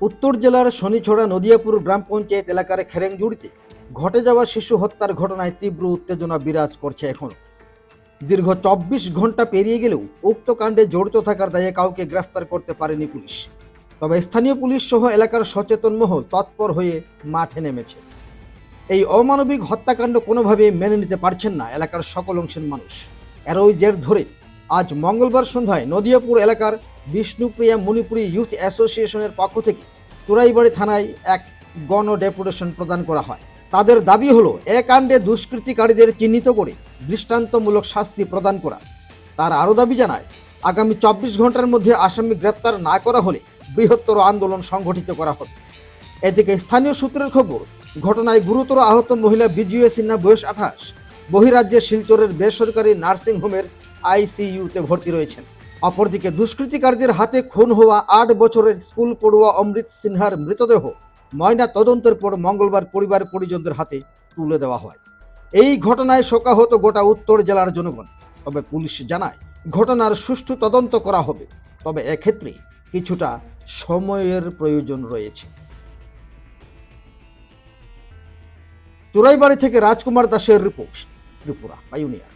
উত্তর জেলার শনিছড়া নদিয়াপুর গ্রাম পঞ্চায়েত এলাকার খেরেংজুড়িতে ঘটে যাওয়া শিশু হত্যার ঘটনায় তীব্র উত্তেজনা বিরাজ করছে এখন দীর্ঘ চব্বিশ ঘণ্টা পেরিয়ে গেলেও উক্ত কাণ্ডে জড়িত থাকার দায়ে কাউকে গ্রেফতার করতে পারেনি পুলিশ। তবে স্থানীয় পুলিশ সহ এলাকার সচেতন মহল তৎপর হয়ে মাঠে নেমেছে। এই অমানবিক হত্যাকাণ্ড কোনোভাবেই মেনে নিতে পারছেন না এলাকার সকল অংশের মানুষ। এরই জের ধরে আজ মঙ্গলবার সন্ধ্যায় নদিয়াপুর এলাকার বিষ্ণুপ্রিয়া মণিপুরী ইউথ অ্যাসোসিয়েশনের পক্ষ থেকে তুরাইবাড়ি থানায় এক গণ ডেপুটেশন প্রদান করা হয়। তাদের দাবি হলো এ দুষ্কৃতিকারীদের চিহ্নিত করে দৃষ্টান্তমূলক শাস্তি প্রদান করা। তার আরও দাবি জানায়, আগামী চব্বিশ ঘণ্টার মধ্যে আসামি গ্রেপ্তার না করা হলে বৃহত্তর আন্দোলন সংগঠিত করা হবে। এদিকে স্থানীয় সূত্রের খবর, ঘটনায় গুরুতর আহত মহিলা বিজয় সিনহা বয়স আঠাশ, বহিরাজ্যের শিলচরের বেসরকারি নার্সিং হোমের আইসিইউতে ভর্তি রয়েছেন। অপরদিকে দুষ্কৃতিকারীদের হাতে খুন হওয়া আট বছরের স্কুল পড়ুয়া অমৃত সিনহার মৃতদেহ ময়না তদন্তের পর মঙ্গলবার পরিবার পরিজনদের হাতে তুলে দেওয়া হয়। এই ঘটনায় শোকাহত গোটা উত্তর জেলার জনগণ। তবে পুলিশ জানায়, ঘটনার সুষ্ঠু তদন্ত করা হবে। তবে এক্ষেত্রে কিছুটা সময়ের প্রয়োজন রয়েছে। চুরাইবাড়ি থেকে রাজকুমার দাসের রিপোর্ট, ত্রিপুরা পাইউনিয়া